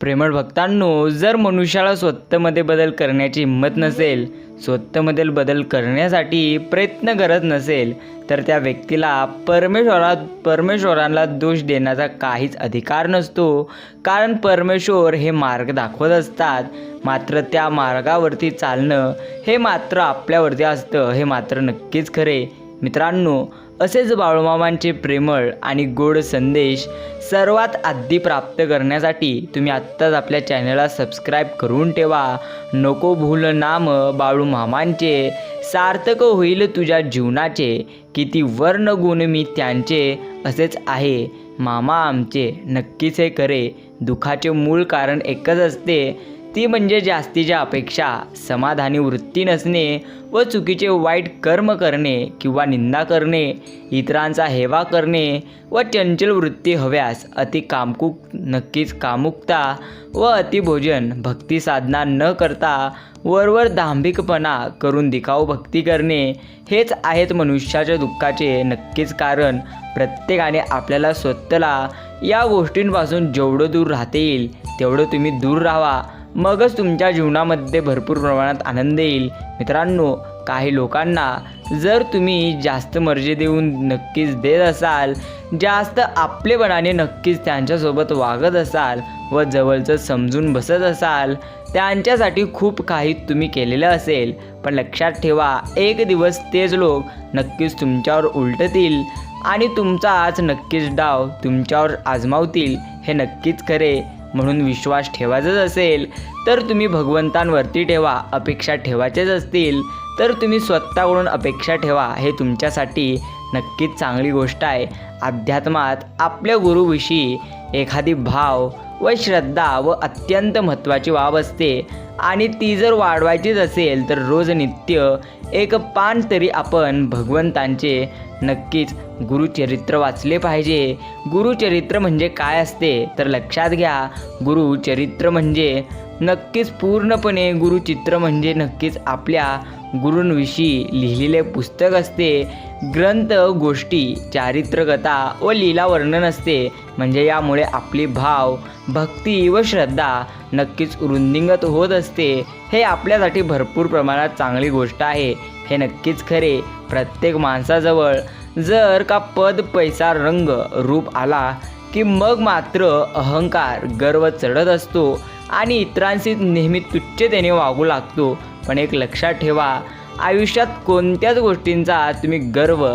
प्रेमळ भक्तांनो जर मनुष्याला स्वतःमध्ये बदल करण्याची हिंमत नसेल स्वतःमध्ये बदल करण्यासाठी प्रयत्न करत नसेल तर त्या व्यक्तीला परमेश्वरा परमेश्वराला दोष देण्याचा काहीच अधिकार नसतो. कारण परमेश्वर हे मार्ग दाखवत असतात. मात्र त्या मार्गावरती चालणं हे मात्र आपल्यावरती असतं. हे मात्र नक्कीच खरे. मित्रांनो असेच बाळूमामांचे प्रेमळ आणि गोड संदेश सर्वात आधी प्राप्त करण्यासाठी तुम्ही आत्ताच आपल्या चॅनलला सबस्क्राईब करून ठेवा. नको भूल नाम बाळूमामांचे. सार्थक होईल तुझ्या जीवनाचे. किती वर्ण गुण मी त्यांचे. असेच आहे. मामा आमचे. नक्कीच हे करे दुःखाचे मूळ कारण एकच असते. ती म्हणजे जास्तीच्या अपेक्षा समाधानी वृत्ती नसणे व चुकीचे वाईट कर्म करणे किंवा निंदा करणे इतरांचा हेवा करणे व चंचल वृत्ती हव्यास अति कामकुक नक्कीच कामुकता व अतिभोजन भक्ती साधना न करता वरवर दांभिकपणा करून दिखाऊ भक्ती करणे हेच आहेत मनुष्याच्या दुःखाचे नक्कीच कारण. प्रत्येकाने आपल्याला स्वतःला या गोष्टींपासून जेवढं दूर राहता येईल तेवढं तुम्ही दूर राहावा. मगच तुमच्या जीवनामध्ये भरपूर प्रमाणात आनंद येईल. मित्रांनो काही लोकांना जर तुम्ही जास्त मर्जी देऊन नक्कीच देत असाल जास्त आपलेपणाने नक्कीच त्यांच्यासोबत वागत असाल व जवळचं समजून बसत असाल त्यांच्यासाठी खूप काही तुम्ही केलेलं असेल. पण लक्षात ठेवा एक दिवस तेच लोक नक्कीच तुमच्यावर उलटतील आणि तुमचा आज नक्कीच डाव तुमच्यावर आजमावतील हे नक्कीच खरे. म्हणून विश्वास ठेवायचाच असेल तर तुम्ही भगवंतांवरती ठेवा अपेक्षा ठेवायचेच असतील तर तुम्ही स्वतःकडून अपेक्षा ठेवा हे तुमच्यासाठी नक्कीच चांगली गोष्ट आहे. अध्यात्मात आपल्या गुरुविषयी एखादी भाव व श्रद्धा व अत्यंत महत्त्वाची बाब असते. आणि ती जर वाढवायचीच असेल तर रोज नित्य एक पान तरी आपण भगवंतांचे नक्कीच गुरुचरित्र वाचले पाहिजे. गुरुचरित्र म्हणजे काय असते? तर लक्षात घ्या गुरुचरित्र म्हणजे नक्कीच पूर्णपणे गुरुचित्र म्हणजे नक्कीच आपल्या गुरूंविषयी लिहिलेले पुस्तक असते. ग्रंथ गोष्टी चारित्रकथा व लीला वर्णन असते. म्हणजे यामुळे आपली भाव भक्ती व श्रद्धा नक्कीच वृंदिंगत होत असते. हे आपल्यासाठी भरपूर प्रमाणात चांगली गोष्ट आहे. हे नक्कीच खरे. प्रत्येक माणसाजवळ जर का पद पैसा रंग रूप आला की मग मात्र अहंकार गर्व चढत असतो. आणि इतरांशी नेहमी तुच्छतेने वागू लागतो. पण एक लक्षात ठेवा आयुष्यात कोणत्याच गोष्टींचा तुम्ही गर्व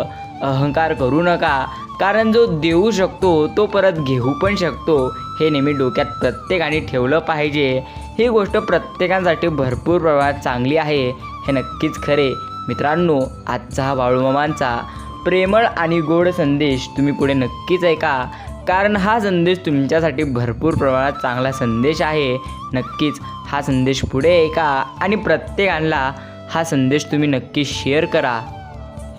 अहंकार करू नका. कारण जो देऊ शकतो तो परत घेऊ पण शकतो. हे नेहमी डोक्यात प्रत्येकाने ठेवलं पाहिजे. ही गोष्ट प्रत्येकासाठी भरपूर प्रमाणात चांगली आहे. हे नक्कीच खरे. मित्रांनो आजचा हा बाळूमामांचा प्रेमळ आणि गोड संदेश तुम्ही पुढे नक्कीच ऐका. कारण हा संदेश तुमच्यासाठी भरपूर प्रमाणात चांगला संदेश आहे. नक्कीच हा संदेश पुढे ऐका आणि प्रत्येकाला हा संदेश तुम्ही नक्की शेअर करा.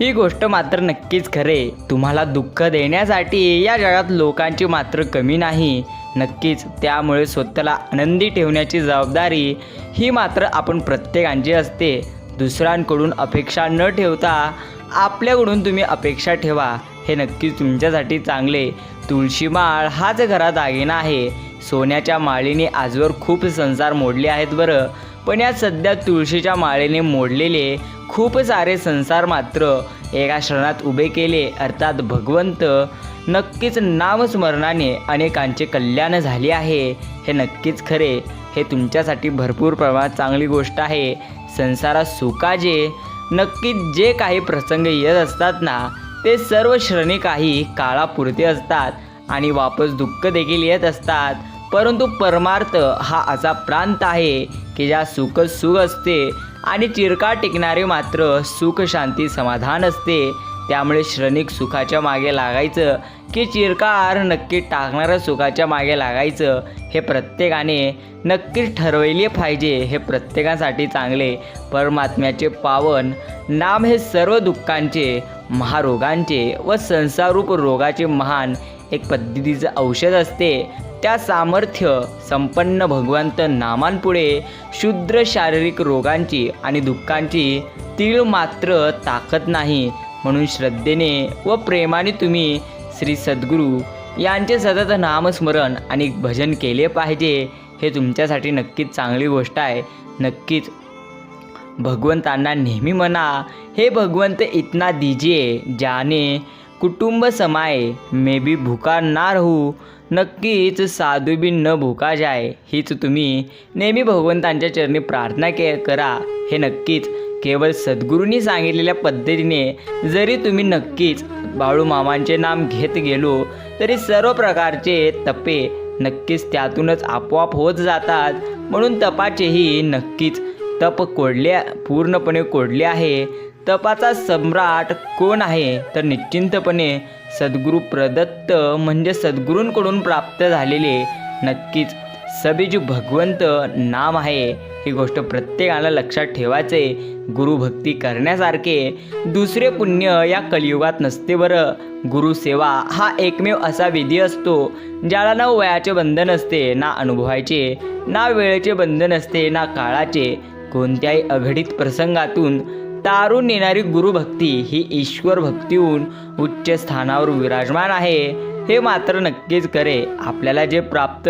ही गोष्ट मात्र नक्कीच खरे. तुम्हाला दुःख देण्यासाठी या जगात लोकांची मात्र कमी नाही. नक्कीच त्यामुळे स्वतःला आनंदी ठेवण्याची जबाबदारी ही मात्र आपण प्रत्येकांची असते. दुसऱ्यांकडून अपेक्षा न ठेवता आपल्याकडून तुम्ही अपेक्षा ठेवा. हे नक्कीच तुमच्यासाठी चांगले. तुळशी माळ हाच घरात दागिना आहे. सोन्याच्या माळीने आजवर खूप संसार मोडले आहेत बरं. पण या सध्या तुळशीच्या माळेने मोडलेले खूप सारे संसार मात्र एका क्षणात उभे केले अर्थात भगवंत. नक्कीच नामस्मरणाने अनेकांचे कल्याण झाले आहे. हे नक्कीच खरे. हे तुमच्यासाठी भरपूर प्रमाणात चांगली गोष्ट आहे. संसारात सुखाजे नक्कीच जे काही प्रसंग येत असतात ना ते सर्व श्रणे काही काळापुरते असतात आणि वापस दुःख देखील येत असतात. परंतु परमार्थ हा असा प्रांत आहे की ज्या सुख सुख असते आणि चिरकाळ टिकणारे मात्र सुख शांती समाधान असते. त्यामुळे श्रनिक सुखाच्या मागे लागायचं की चिरकाळ नक्की टाकणाऱ्या सुखाच्या मागे लागायचं हे प्रत्येकाने नक्कीच ठरवले पाहिजे हे प्रत्येकासाठी चांगले. परमात्म्याचे पावन नाम हे सर्व दुःखांचे महारोगांचे व संसारूप रोगाचे महान एक पद्धतीचं औषध असते. त्या सामर्थ्य संपन्न भगवंत नामांपुढे शुद्र शारीरिक रोगांची आणि दुःखांची तीळ मात्र ताकद नाही. म्हणून श्रद्धेने व प्रेमाने तुम्ही श्री सद्गुरू यांचे सतत नामस्मरण आणि भजन केले पाहिजे हे तुमच्यासाठी नक्कीच चांगली गोष्ट आहे. नक्कीच. भगवंतांना नेहमी म्हणा हे भगवंत इतना दीजिए ज्याने कुटुंब समाये मे बी भूका ना राहू नक्कीच साधू न भूका जाय हीच तुम्ही. नेहमी भगवंतांच्या चरणी प्रार्थना के करा. हे नक्कीच. केवळ सद्गुरूंनी सांगितलेल्या पद्धतीने जरी तुम्ही नक्कीच बाळू मामांचे नाम घेत गेलो तरी सर्व प्रकारचे तपे नक्कीच त्यातूनच आपोआप होत जातात. म्हणून तपाचेही नक्कीच तप कोडले पूर्णपणे कोडले आहे. तपाचा सम्राट कोण आहे? तर निश्चिंतपणे सद्गुरू प्रदत्त म्हणजे सद्गुरूंकडून प्राप्त झालेले नक्कीच सबीज भगवंत नाम आहे. ही गोष्ट प्रत्येकाला लक्षात ठेवायचे. गुरुभक्ती करण्यासारखे दुसरे पुण्य या कलियुगात नसते बरं. गुरुसेवा हा एकमेव असा विधी असतो ज्याला ना वयाचे बंधन असते ना अनुभवायचे ना वेळेचे बंधन असते ना काळाचे. कोणत्याही अघडीत प्रसंगातून तारून नेणारी गुरुभक्ती ही ईश्वर भक्तीहून उच्च स्थानावर विराजमान आहे. हे मात्र नक्कीच करे आपल्याला जे प्राप्त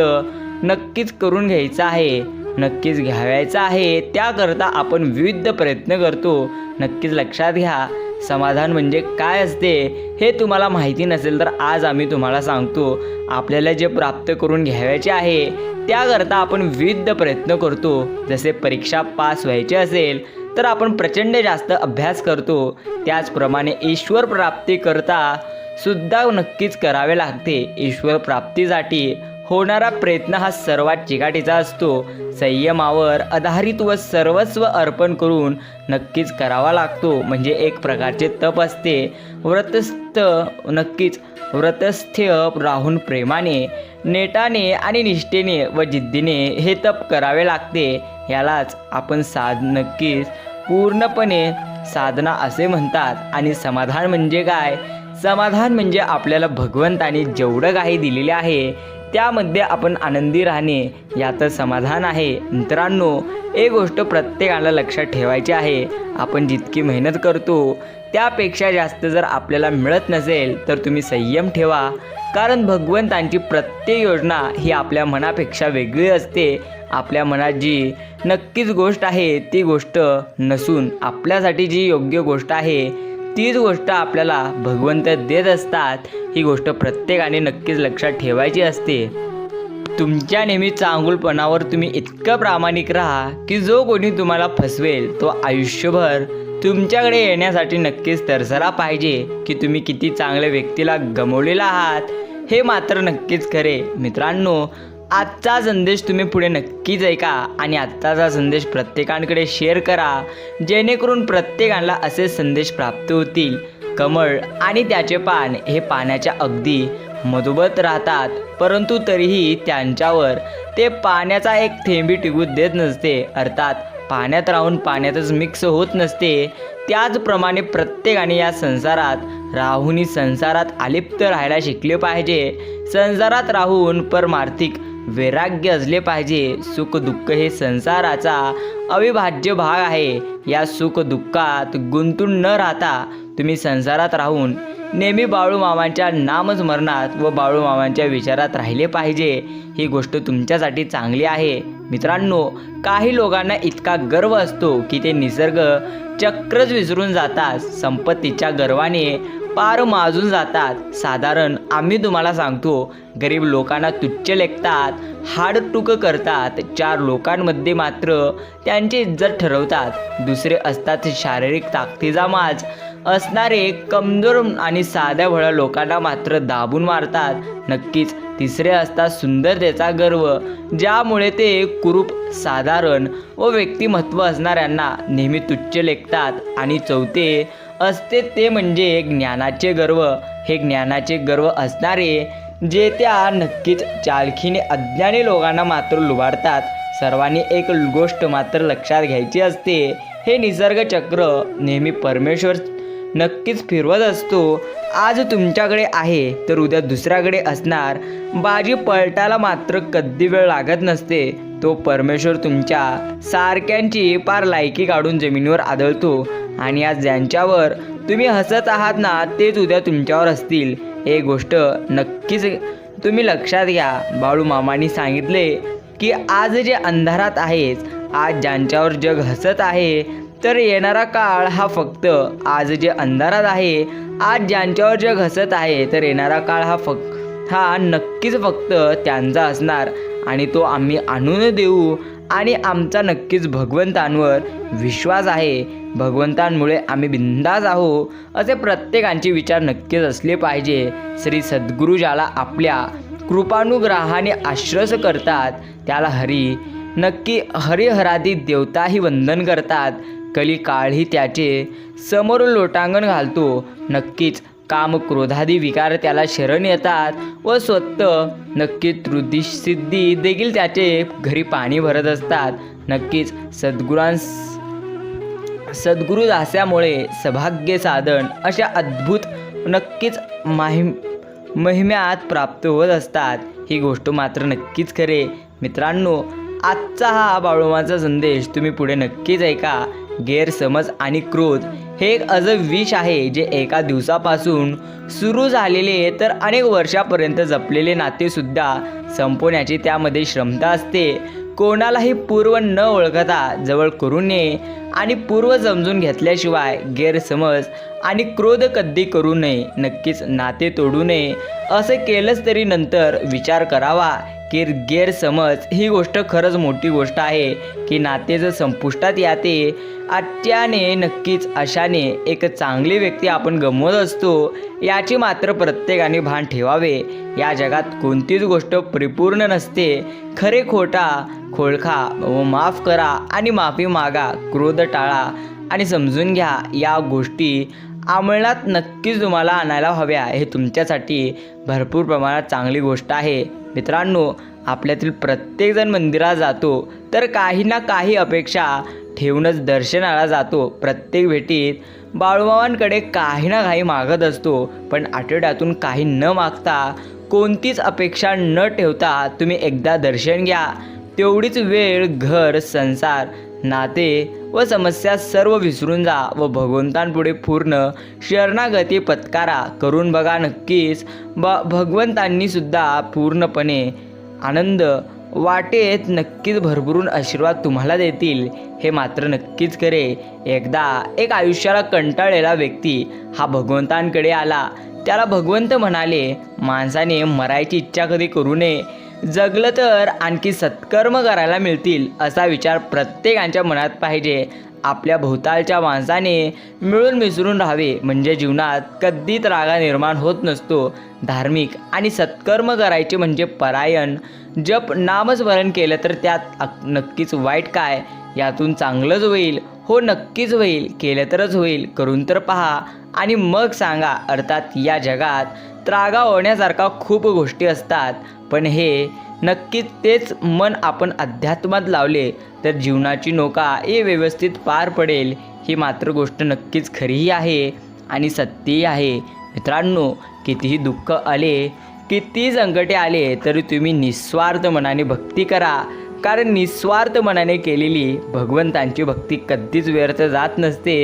नक्कीच करून घ्यायचं आहे नक्कीच घ्यावायचं आहे त्याकरता आपण विविध प्रयत्न करतो. नक्कीच लक्षात घ्या समाधान म्हणजे काय असते हे तुम्हाला माहिती नसेल तर आज आम्ही तुम्हाला सांगतो. आपल्याला जे प्राप्त करून घ्यावायचे आहे त्याकरता आपण विविध प्रयत्न करतो. जसे परीक्षा पास व्हायचे असेल तर आपण प्रचंड जास्त अभ्यास करतो. त्याचप्रमाणे ईश्वर प्राप्तीकरता सुद्धा नक्कीच करावे लागते. ईश्वर प्राप्तीसाठी होणारा प्रयत्न हा सर्वात चिकाटीचा असतो. संयमावर आधारित व सर्वस्व अर्पण करून नक्कीच करावा लागतो. म्हणजे एक प्रकारचे तप असते. व्रतस्थ नक्कीच व्रतस्थ्य राहून प्रेमाने नेटाने आणि निष्ठेने व जिद्दीने हे तप करावे लागते यालाच आपण साध नक्कीच पूर्णपणे साधना असे म्हणतात. आणि समाधान म्हणजे काय? समाधान म्हणजे आपल्याला भगवंताने जेवढं काही दिलेले आहे त्यामध्ये आपण आनंदी राहणे याचं समाधान आहे. मित्रांनो एक गोष्ट प्रत्येकाला लक्षात ठेवायची आहे. आपण जितकी मेहनत करतो त्यापेक्षा जास्त जर आपल्याला मिळत नसेल तर तुम्ही संयम ठेवा. कारण भगवंतांची प्रत्येक योजना ही आपल्या मनापेक्षा वेगळी असते. आपल्या मनात जी नक्कीच गोष्ट आहे ती गोष्ट नसून आपल्यासाठी जी योग्य गोष्ट आहे तीच गोष्ट आपल्याला भगवंत देत असतात ही गोष्ट प्रत्येकाने नक्कीच लक्षात ठेवायची असते. तुमच्या नेहमी चांगुलपणावर तुम्ही इतकं प्रामाणिक राहा की जो कोणी तुम्हाला फसवेल तो आयुष्यभर तुमच्याकडे येण्यासाठी नक्कीच तरसरा पाहिजे की तुम्ही किती चांगल्या व्यक्तीला गमवलेला आहात. हे मात्र नक्कीच खरे. मित्रांनो आजचा संदेश तुम्ही पुढे नक्कीच ऐका आणि आत्ताचा संदेश प्रत्येकांकडे शेअर करा जेणेकरून प्रत्येकाला असे संदेश प्राप्त होतील. कमळ आणि त्याचे पान हे पाण्याच्या अगदी मधोबत राहतात परंतु तरीही त्यांच्यावर ते पाण्याचा एक थेंबी टिकू देत नसते. अर्थात पाण्यात राहून पाण्यातच मिक्स होत नसते. त्याचप्रमाणे प्रत्येकाने या संसारात राहूनही संसारात अलिप्त राहायला शिकले पाहिजे. संसारात राहून परमार्थिक वैराग्य असले पाहिजे. सुख दुःख हे संसाराचा अविभाज्य भाग आहे. या सुख दुःखात गुंतून न राहता तुम्ही संसारात राहून नेहमी बाळूमामांच्या नामस्मरणात व बाळूमामांच्या विचारात राहिले पाहिजे. ही गोष्ट तुमच्यासाठी चांगली आहे. मित्रांनो काही लोकांना इतका गर्व असतो की ते निसर्ग चक्रच विसरून जातात. संपत्तीच्या गर्वाने पार माजून जातात. साधारण आम्ही तुम्हाला सांगतो गरीब लोकांना तुच्छ लेखतात हाडटूक करतात चार लोकांमध्ये मात्र त्यांची इज्जत ठरवतात. दुसरे असतात शारीरिक ताकदीचा माज असणारे कमजोर आणि साध्या भळ्या लोकांना मात्र दाबून मारतात. नक्कीच तिसरे असतात सुंदरतेचा गर्व ज्यामुळे ते कुरूप साधारण व व्यक्तिमत्व असणाऱ्यांना नेहमी तुच्छ लेखतात. आणि चौथे असते ते म्हणजे ज्ञानाचे गर्व. हे ज्ञानाचे गर्व असणारे जे त्या नक्कीच चालखीने अज्ञानी लोकांना मात्र लुबाडतात. सर्वांनी एक गोष्ट मात्र लक्षात घ्यायची असते हे निसर्ग चक्र नेहमी परमेश्वर नक्कीच फिरवत असतो. आज तुमच्याकडे आहे तर उद्या दुसऱ्याकडे असणार. बाजी पलटायला मात्र कधी वेळ लागत नसते. तो परमेश्वर तुमच्या सारख्यांची पार लायकी काढून जमिनीवर आदळतो. आणि आज ज्यांच्यावर तुम्ही हसत आहात ना तेच उद्या तुमच्यावर असतील हे गोष्ट नक्कीच तुम्ही लक्षात घ्या. बाळू मामांनी सांगितले की आज जे अंधारात आहेच आज ज्यांच्यावर जग हसत आहे तर येणारा काळ हा फक्त आज जे अंधारात आहे आज ज्यांच्यावर जग हसत आहे तर येणारा काळ हा फक्त हा नक्कीच फक्त त्यांचा असणार. आणि तो आम्ही आणून देऊ. आणि आमचा नक्कीच भगवंतांवर विश्वास आहे. भगवंतांमुळे आम्ही बिंदास आहो असे प्रत्येकांचे विचार नक्कीच असले पाहिजे. श्री सद्गुरू ज्याला आपल्या कृपानुग्रहाने आश्रस करतात. त्याला हरी नक्की हरिहरादी देवताही वंदन करतात. कली काळही त्याचे समोर लोटांगण घालतो. नक्कीच काम क्रोधादी विकार त्याला शरण येतात व स्वतः नक्की सिद्धी देखील त्याचे घरी पाणी भरत असतात. नक्कीच सद्गुरांस सद्गुरू दास्यामुळे सौभाग्य साधन अशा अद्भुत नक्कीच माहिम महिम्यात प्राप्त होत असतात. ही गोष्ट मात्र नक्कीच खरे. मित्रांनो आजचा हा बाळोमाचा संदेश तुम्ही पुढे नक्कीच ऐका. गैरसमज आणि क्रोध हे एक अजब विष आहे जे एका दिवसापासून सुरू झालेले तर अनेक वर्षापर्यंत जपलेले नातेसुद्धा संपवण्याची त्यामध्ये क्षमता असते. कोणालाही पूर्व न ओळखता जवळ करू नये. आणि पूर्व समजून घेतल्याशिवाय गैरसमज आणि क्रोध कधी करू नये नक्कीच नाते तोडू नये असं केलंच तरी नंतर विचार करावा की गैरसमज ही गोष्ट खरंच मोठी गोष्ट आहे की नाते जर संपुष्टात याते आत्याने नक्कीच अशाने एक चांगली व्यक्ती आपण गमवत असतो याची मात्र प्रत्येकाने भान ठेवावे. या जगात कोणतीच गोष्ट परिपूर्ण नसते. खरे खोटा खोळखा व माफ करा आणि माफी मागा क्रोध टाळा आणि समजून घ्या या गोष्टी अंमलात नक्कीच तुम्हाला आणायला हव्या. हे तुमच्यासाठी भरपूर प्रमाणात चांगली गोष्ट आहे. मित्रांनो आपल्यातील प्रत्येकजण मंदिरात जातो तर काही ना काही अपेक्षा ठेवूनच दर्शनाला जातो. प्रत्येक भेटीत बाळूमावांकडे काही ना काही मागत असतो पण आठवड्यातून काही न मागता कोणतीच अपेक्षा न ठेवता तुम्ही एकदा दर्शन घ्या. तेवढीच वेळ घर संसार नाते व समस्या सर्व विसरून जा व भगवंतांपुढे पूर्ण शरणागती पत्कारा. करून बघा नक्कीच ब भगवंतांनी सुद्धा पूर्णपणे आनंद वाटेत नक्कीच भरभरून आशीर्वाद तुम्हाला देतील. हे मात्र नक्कीच करे एकदा एक आयुष्याला कंटाळलेला व्यक्ती हा भगवंतांकडे आला. त्याला भगवंत म्हणाले माणसाने मरायची इच्छा कधी करू नये. जगलं तर आणखी सत्कर्म करायला मिळतील असा विचार प्रत्येकांच्या मनात पाहिजे. आपल्या भोवतालच्या माणसाने मिळून मिसळून राहावे. म्हणजे जीवनात कधीच रागा निर्माण होत नसतो. धार्मिक आणि सत्कर्म करायचे म्हणजे परायण. जप नामस्मरण केलं तर त्यात नक्कीच वाईट काय? यातून चांगलंच होईल. हो नक्कीच होईल. केलं तरच होईल. करून तर पहा. आणि मग सांगा अर्थात या जगात त्रागा होण्यासारखा खूप गोष्टी असतात. पण हे नक्कीच तेच मन आपण अध्यात्मात लावले तर जीवनाची नौका हे व्यवस्थित पार पडेल. ही मात्र गोष्ट नक्कीच खरीही आहे आणि सत्यही आहे. मित्रांनो कितीही दुःख आले किती संकटे आले तरी तुम्ही निस्वार्थ मनाने भक्ती करा. कारण निस्वार्थ मनाने केलेली भगवंतांची भक्ती कधीच व्यर्थ जात नसते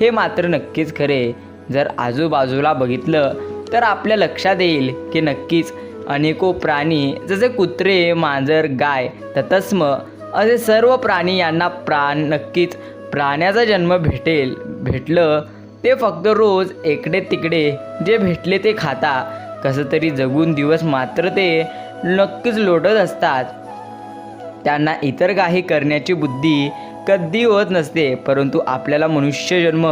हे मात्र नक्कीच खरे. जर आजूबाजूला बघितलं तर आपल्या लक्षात येईल की नक्कीच अनेको प्राणी जसे कुत्रे मांजर गाय ततस्म असे सर्व प्राणी यांना प्राण नक्कीच प्राण्याचा जन्म भेटेल भेटलं ते फक्त रोज इकडे तिकडे जे भेटले ते खाता. कसं तरी जगून दिवस मात्र ते नक्कीच लोटत असतात. त्यांना इतर काही करण्याची बुद्धी कधी होत नसते परंतु आपल्याला मनुष्यजन्म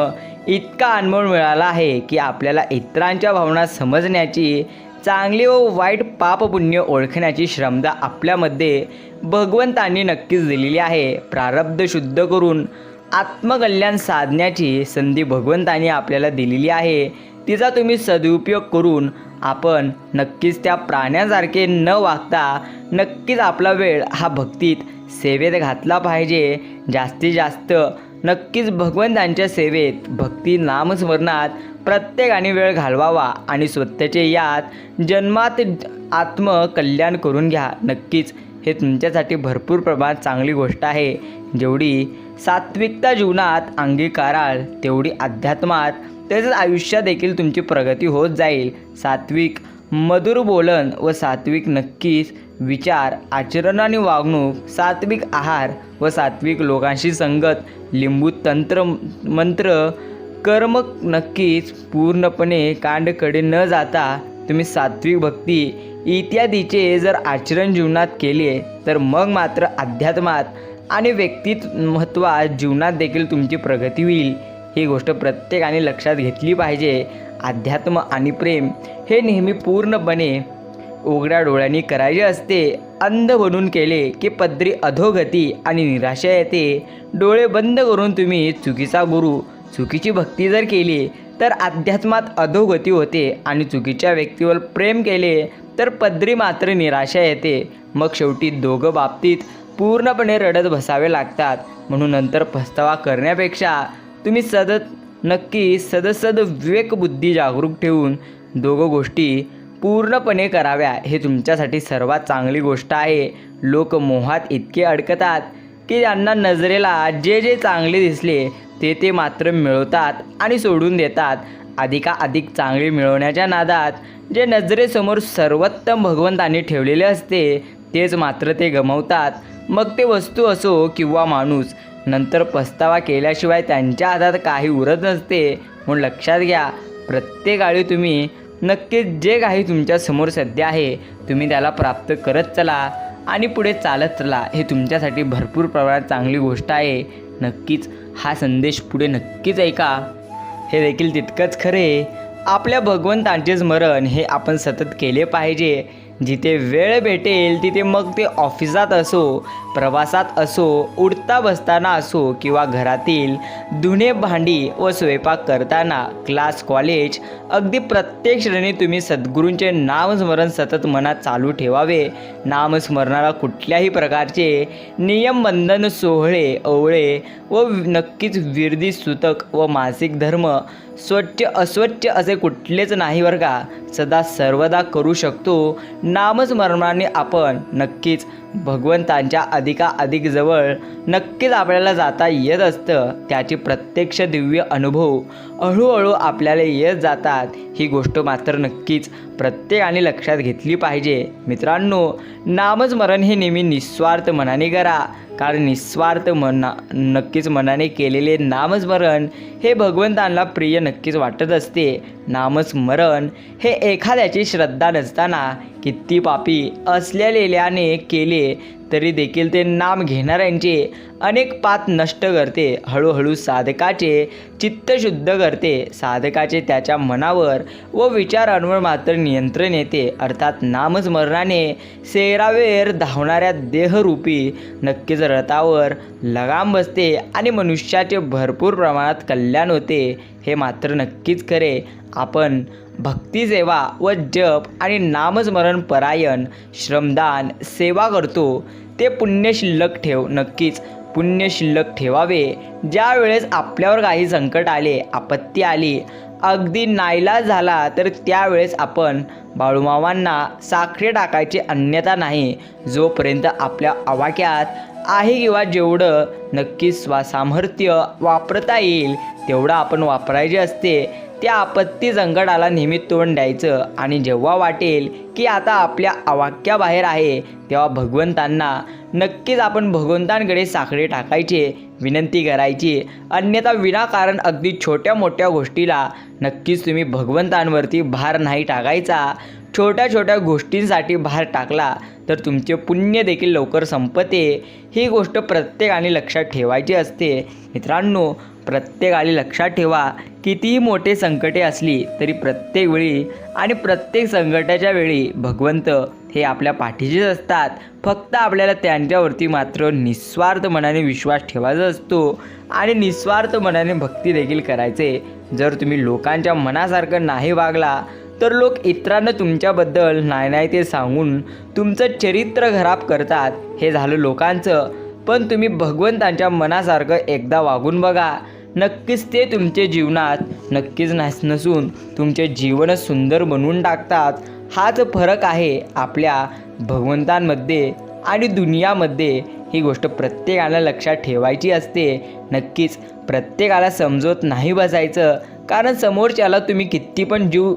इतका अनमोल मिळाला आहे की आपल्याला इतरांच्या भावना समजण्याची चांगली व वाईट पापपुण्य ओळखण्याची श्रमदा आपल्यामध्ये भगवंतांनी नक्कीच दिलेली आहे. प्रारब्ध शुद्ध करून आत्मकल्याण साधण्याची संधी भगवंतांनी आपल्याला दिलेली आहे. तिचा तुम्ही सदुपयोग करून आपण नक्कीच त्या प्राण्यासारखे न वागता नक्कीच आपला वेळ हा भक्तीत सेवेत घातला पाहिजे. जास्तीत जास्त नक्कीच भगवंतांच्या सेवेत भक्ती नामस्मरणात प्रत्येकाने वेळ घालवावा आणि स्वतःचे यात जन्मात आत्मकल्याण करून घ्या. नक्कीच हे तुमच्यासाठी भरपूर प्रमाणात चांगली गोष्ट आहे. जेवढी सात्विकता जीवनात अंगीकाराल तेवढी अध्यात्मात तसेच आयुष्यात देखील तुमची प्रगती होत जाईल. सात्विक मधुर बोलन व सात्विक नक्कीच विचार आचरण आणि वागणूक सात्विक आहार व सात्विक लोकांशी संगत लिंबू तंत्र मंत्र कर्म नक्कीच पूर्णपणे कांडकडे न जाता तुम्ही सात्विक भक्ती इत्यादीचे जर आचरण जीवनात केले तर मग मात्र अध्यात्मात आणि व्यक्तिमत्वात जीवनात देखील तुमची प्रगती होईल. ही गोष्ट प्रत्येकाने लक्षात घेतली पाहिजे. अध्यात्म आणि प्रेम हे नेहमी पूर्णपणे उघड्या डोळ्यांनी करायचे असते. अंध बनून केले की पदरी अधोगती आणि निराशा येते. डोळे बंद करून तुम्ही चुकीचा गुरु चुकीची भक्ती जर केली तर अध्यात्मात अधोगती होते आणि चुकीच्या व्यक्तीवर प्रेम केले तर पदरी मात्र निराशा येते. मग शेवटी दोघं बाबतीत पूर्णपणे रडत बसावे लागतात. म्हणून नंतर पस्तावा करण्यापेक्षा तुम्ही सतत नक्की सदसद विवेकबुद्धी जागरूक ठेवून दोघं गोष्टी पूर्णपणे कराव्या हे तुमच्यासाठी सर्वात चांगली गोष्ट आहे. लोक मोहात इतके अडकतात की त्यांना नजरेला जे जे चांगले दिसले ते ते मात्र मिळवतात आणि सोडून देतात. अधिकाधिक चांगले मिळवण्याच्या नादात जे नजरेसमोर सर्वोत्तम भगवंतांनी ठेवलेले असते तेच मात्र ते गमावतात. मग ते वस्तू असो किंवा माणूस नंतर पस्तावा केल्याशिवाय त्यांच्या हातात काही उरत नसते. म्हणून लक्षात घ्या प्रत्येक वेळी तुम्ही नक्कीच जे काही तुमच्यासमोर सध्या आहे तुम्ही त्याला प्राप्त करत चला आणि पुढे चालत चला. हे तुमच्यासाठी भरपूर प्रमाणात चांगली गोष्ट आहे. नक्कीच हा संदेश पुढे नक्कीच ऐका. हे देखील तितकंच खरे. आपल्या भगवंतांचे स्मरण हे आपण सतत केले पाहिजे. जिथे वेळ भेटेल तिथे मग ते ऑफिसात असो प्रवासात असो उडता बसताना असो किंवा घरातील धुणे भांडी व स्वयंपाक करताना क्लास कॉलेज अगदी प्रत्येक श्रेणी तुम्ही सद्गुरूंचे नामस्मरण सतत मनात चालू ठेवावे. नामस्मरणाला कुठल्याही प्रकारचे नियमबंधन सोहळे ओवळे व नक्कीच विरदी सुतक व मासिक धर्म स्वच्छ अस्वच्छ असे कुठलेच नाही बरं का. सदा सर्वदा करू शकतो. नामस्मरणाने आपण नक्कीच भगवंतांच्या अधिकाधिक जवळ नक्कीच आपल्याला जाता येत असतं. त्याचे प्रत्यक्ष दिव्य अनुभव हळूहळू आपल्याला येत जातात. ही गोष्ट मात्र नक्कीच प्रत्येकाने लक्षात घेतली पाहिजे. मित्रांनो नामस्मरण हे नेहमी निस्वार्थ मनाने करा. कारण निस्वार्थ मना नक्कीच मनाने केलेले नामस्मरण हे भगवंतांना प्रिय नक्कीच वाटत असते. नामस्मरण हे एखाद्याची श्रद्धा नसताना किती पापी असलेल्याने केले तरी देखील ते नाम घेणाऱ्यांचे अनेक पात नष्ट करते. हळूहळू साधकाचे चित्त शुद्ध करते. साधकाचे त्याच्या मनावर व विचारांवर मात्र नियंत्रण येते. अर्थात नामस्मरणाने सेरावेर धावणाऱ्या देहरूपी नक्कीच रथावर लगाम बसते आणि मनुष्याचे भरपूर प्रमाणात कल्याण होते. हे मात्र नक्कीच खरे. आपण भक्तिसेवा व जप आणि नामस्मरण परायण श्रमदान सेवा करतो. ते पुण्य शिल्लक ठेव नक्कीच. पुण्य शिल्लक ठेवावे. ज्या वेळेस आपल्यावर काही संकट आले आपत्ती आली अगदी नाईलाज झाला तर त्यावेळेस आपण बाळूमावांना साखरे टाकायचे अन्यथा नाही. जोपर्यंत आपल्या आवाक्यात आहे किंवा जेवढं नक्कीच स्वा सामर्थ्य वापरता येईल तेवढं आपण वापरायचे असते. त्या आपत्ती संकटाला नेहमी तोंड द्यायचं. आणि जेव्हा वाटेल की आता आपल्या अवाक्याबाहेर आहे तेव्हा भगवंतांना नक्कीच आपण भगवंतांकडे साखळे टाकायचे. विनंती करायची. अन्यथा विनाकारण अगदी छोट्या मोठ्या गोष्टीला नक्कीच तुम्ही भगवंतांवरती भार नाही टाकायचा. छोट्या छोट्या गोष्टींसाठी भार टाकला तर तुमचे पुण्य देखील लवकर संपते. ही गोष्ट प्रत्येकाने लक्षात ठेवायची असते. मित्रांनो प्रत्येकाने लक्षात ठेवा कितीही मोठे संकटे असली तरी प्रत्येक वेळी आणि प्रत्येक संकटाच्या वेळी भगवंत हे आपल्या पाठीशीच असतात. फक्त आपल्याला त्यांच्यावरती मात्र निस्वार्थ मनाने विश्वास ठेवायचा असतो. आणि निस्वार्थ मनाने भक्ती देखील करायचे. जर तुम्ही लोकांच्या मनासारखं नाही वागला तर लोक इतरांना तुमच्याबद्दल नाही नाही ते सांगून तुमचं चरित्र खराब करतात. हे झालं लोकांचं. पण तुम्ही भगवंतांच्या मनासारखं एकदा वागून बघा. नक्कीच ते तुमचे जीवनात नक्कीच नस नसून तुमचे जीवनच सुंदर बनवून टाकतात. हाच फरक आहे आपल्या भगवंतांमध्ये आणि दुनियामध्ये. ही गोष्ट प्रत्येकाला लक्षात ठेवायची असते. नक्कीच प्रत्येकाला समजवत नाही बसायचं. कारण समोरच्याला तुम्ही किती पण जीव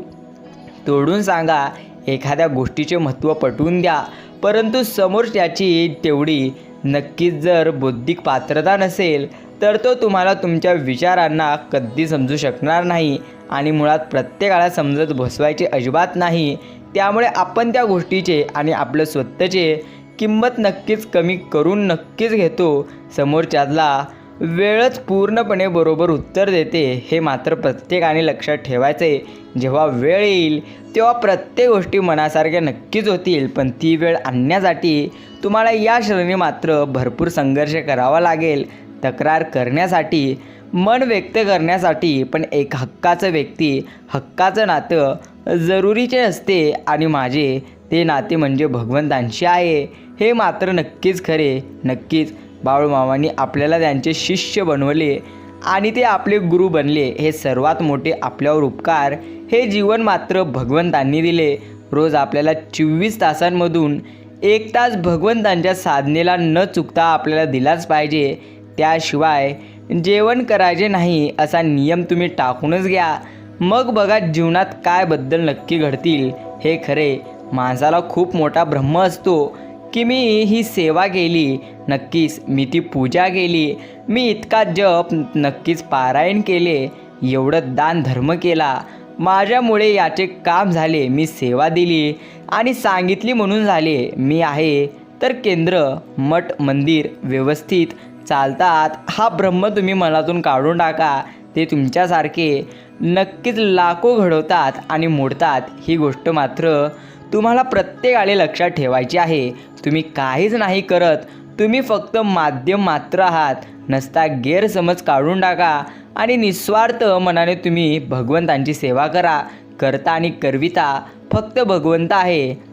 तोडून सांगा एखाद्या गोष्टीचे महत्त्व पटवून द्या. परंतु समोरच्याची तेवढी नक्कीच जर बौद्धिक पात्रता नसेल तर तो तुम्हाला तुमच्या विचारांना कधी समजू शकणार नाही. आणि मुळात प्रत्येकाला समजत बसवायचे अजिबात नाही. त्यामुळे आपण त्या गोष्टीचे आणि आपलं स्वतःचे किंमत नक्कीच कमी करून नक्कीच घेतो. समोरच्याला वेळच पूर्णपणे बरोबर उत्तर देते हे मात्र प्रत्येकाने लक्षात ठेवायचे जेव्हा वेळ येईल तेव्हा प्रत्येक गोष्टी मनासारख्या नक्कीच होतील. पण ती वेळ आणण्यासाठी तुम्हाला या श्रेणी मात्र भरपूर संघर्ष करावा लागेल. तक्रार करण्यासाठी मन व्यक्त करण्यासाठी पण एक हक्काचं व्यक्ती हक्काचं नातं जरुरीचे असते आणि माझे ते नाते म्हणजे भगवंतांशी आहे. हे मात्र नक्कीच खरे. नक्कीच बाळूमामांनी आपल्याला त्यांचे शिष्य बनवले आणि ते आपले गुरु बनले. हे सर्वात मोठे आपल्यावर उपकार. हे जीवन मात्र भगवंतांनी दिले. रोज आपल्याला चोवीस तासांमधून एक तास भगवंतांच्या साधनेला न चुकता आपल्याला दिलाच पाहिजे. त्याशिवाय जेवण करायचे नाही असा नियम तुम्ही टाकूनच घ्या. मग बघा जीवनात काय बद्दल नक्की घडतील. हे खरे. माणसाला खूप मोठा ब्रह्म असतो. की मी ही सेवा केली नक्कीच मी ती पूजा केली मी इतका जप नक्कीच पारायण केले एवढं दान धर्म केला. माझ्यामुळे याचे काम झाले मी सेवा दिली आणि सांगितली म्हणून झाले मी आहे. तर केंद्र मठ मंदिर व्यवस्थित चालतात. हा ब्रह्म तुम्ही मनातून काढून टाका. ते तुमच्यासारखे नक्कीच लाखो घडवतात आणि मोडतात. ही गोष्ट मात्र तुम्हाला प्रत्येकाने लक्षात ठेवायची आहे. तुम्ही काहीच नाही करत. तुम्ही फक्त माध्यम मात्र आहात. नसता गैरसमज काढून टाका आणि निस्वार्थ मनाने तुम्ही भगवंतांची सेवा करा. करता आणि करविता फक्त भगवंत आहे.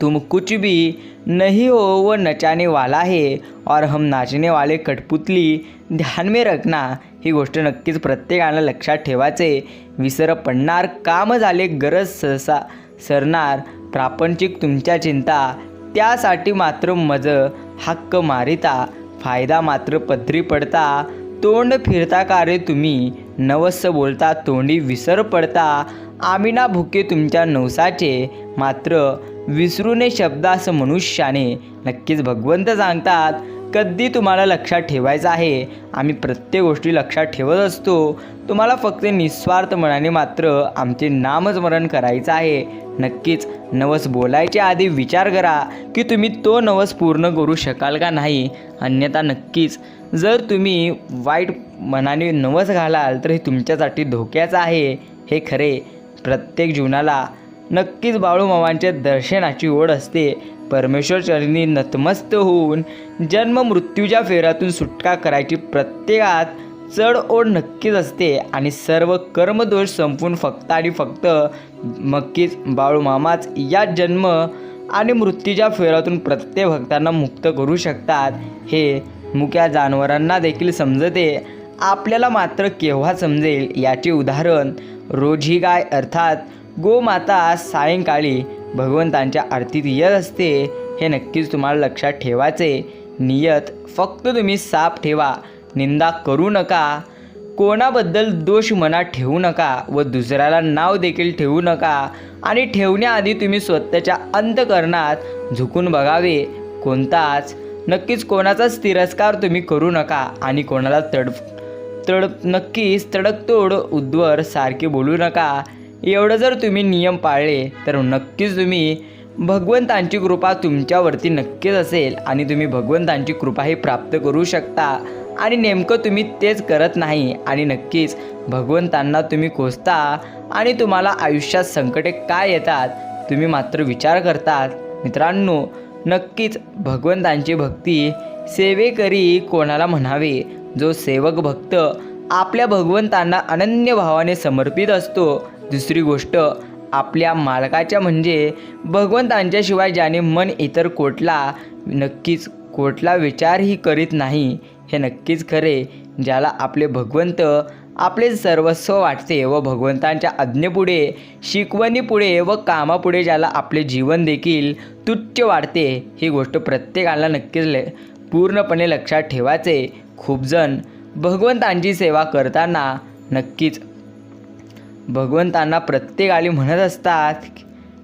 तुम कुछ भी नहीं हो वो नचाने वाला है और हम नाचने वाले कठपुतली ध्यान में रखना ही गोष्ट नक्कीच प्रत्येकानं लक्षात ठेवायचे विसर पडणार काम झाले गरज सहसा सरणार. प्रापंचिक तुमच्या चिंता त्यासाठी मात्र मज हक्क मारिता. फायदा मात्र पदरी पडता तोंड फिरता का रे तुम्ही? नवस बोलता तोंडी विसर पडता. आमिना भुके तुमच्या नवसाचे मात्र विसरू नये शब्दास मनुष्याने. नक्कीच भगवंत सांगतात कधी तुम्हाला लक्षात ठेवायचं आहे? आम्ही प्रत्येक गोष्टी लक्षात ठेवत असतो. तुम्हाला फक्त निस्वार्थ मनाने मात्र आमचे नामस्मरण करायचं आहे. नक्कीच नवस बोलायच्या आधी विचार करा की तुम्ही तो नवस पूर्ण करू शकाल का नाही. अन्यथा नक्कीच जर तुम्ही वाईट मनाने नवस घालाल तर हे तुमच्यासाठी धोक्याचं आहे. हे खरे. प्रत्येक जीवनाला नक्कीच बाळूमामांच्या दर्शनाची ओढ असते. परमेश्वर चरणी नतमस्त होऊन जन्म मृत्यूच्या फेऱ्यातून सुटका करायची प्रत्येकात चढ ओढ नक्कीच असते आणि सर्व कर्मदोष संपून फक्त आणि फक्त नक्कीच बाळूमामाच या जन्म आणि मृत्यूच्या फेऱ्यातून प्रत्येक भक्तांना मुक्त करू शकतात. हे मुक्या जानवरांना देखील समजते. आपल्याला मात्र केव्हा समजेल याचे उदाहरण रोजी गाय अर्थात गोमाता सायंकाळी भगवंतांच्या आरतीत येत असते. हे नक्कीच तुम्हाला लक्षात ठेवायचे. नियत फक्त तुम्ही साफ ठेवा. निंदा करू नका. कोणाबद्दल दोष मनात ठेवू नका व दुसऱ्याला नाव देखील ठेवू नका. आणि ठेवण्याआधी तुम्ही स्वतःच्या अंतकरणात झुकून बघावे. कोणताच नक्कीच कोणाचाच तिरस्कार तुम्ही करू नका आणि कोणाला तड तड नक्कीच तडकतोड उद्वर सारखे बोलू नका. एवढं जर तुम्ही नियम पाळले तर नक्कीच तुम्ही भगवंतांची कृपा तुमच्यावरती नक्कीच असेल आणि तुम्ही भगवंतांची कृपाही प्राप्त करू शकता. आणि नेमकं तुम्ही तेच करत नाही आणि नक्कीच भगवंतांना तुम्ही कोसता आणि तुम्हाला आयुष्यात संकटे काय येतात तुम्ही मात्र विचार करतात. मित्रांनो नक्कीच भगवंतांची भक्ती सेवेकरी कोणाला म्हणावे? जो सेवक भक्त आपल्या भगवंतांना अनन्य भावाने समर्पित असतो दुसरी गोष्ट आपल्या मालकाच्या म्हणजे भगवंतांच्याशिवाय ज्याने मन इतर कोटला नक्कीच कोटला विचारही करीत नाही हे नक्कीच खरे ज्याला आपले भगवंत आपले सर्वस्व वाटते व भगवंतांच्या आज्ञेपुढे शिकवणीपुढे व कामापुढे ज्याला आपले जीवन देखील तुच्छ वाटते ही गोष्ट प्रत्येकाला नक्कीच ले पूर्णपणे लक्षात ठेवायचे. खूप जण भगवंतांची सेवा करताना नक्कीच भगवंतांना प्रत्येकाली म्हणत असतात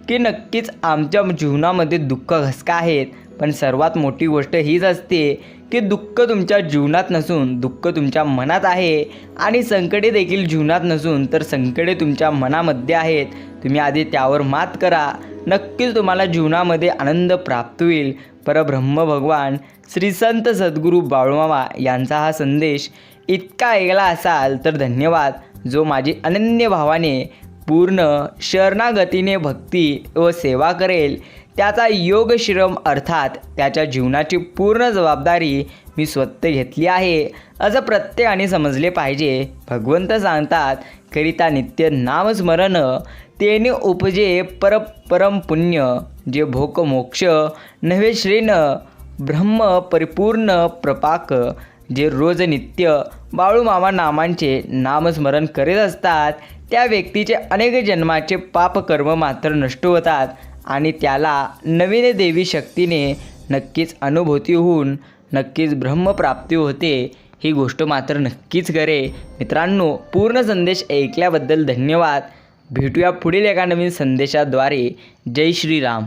की नक्कीच आमच्या जीवनामध्ये दुःख घसका आहेत पण सर्वात मोठी गोष्ट हीच असते की दुःख तुमच्या जीवनात नसून दुःख तुमच्या मनात आहे आणि संकटे देखील जीवनात नसून तर संकटे तुमच्या मनामध्ये आहेत. तुम्ही आधी त्यावर मात करा. नक्कीच तुम्हाला जीवनामध्ये आनंद प्राप्त होईल. परब्रह्म भगवान श्री संत सद्गुरू बाळूमामा यांचा हा संदेश इतका ऐकला असाल तर धन्यवाद. जो माझी अनन्य भावाने पूर्ण शरणागतीने भक्ती व सेवा करेल त्याचा योगश्रम अर्थात त्याच्या जीवनाची पूर्ण जबाबदारी मी स्वतः घेतली आहे असं प्रत्येकाने समजले पाहिजे. भगवंत सांगतात करिता नित्य नामस्मरण तेने उपजे पर परम पुण्य जे भोक मोक्ष नव्हे श्रेण ब्रह्म परिपूर्ण प्रपाक जे रोज नित्य बाळूमामा नामांचे नामस्मरण करीत असतात त्या व्यक्तीचे अनेक जन्माचे पापकर्म मात्र नष्ट होतात आणि त्याला नवीन देवी शक्तीने नक्कीच अनुभूती होऊन नक्कीच ब्रह्मप्राप्ती होते ही गोष्ट मात्र नक्कीच करे मित्रांनो पूर्ण संदेश ऐकल्याबद्दल धन्यवाद. भेटूया पुढील एका नवीन संदेशाद्वारे. जय श्रीराम.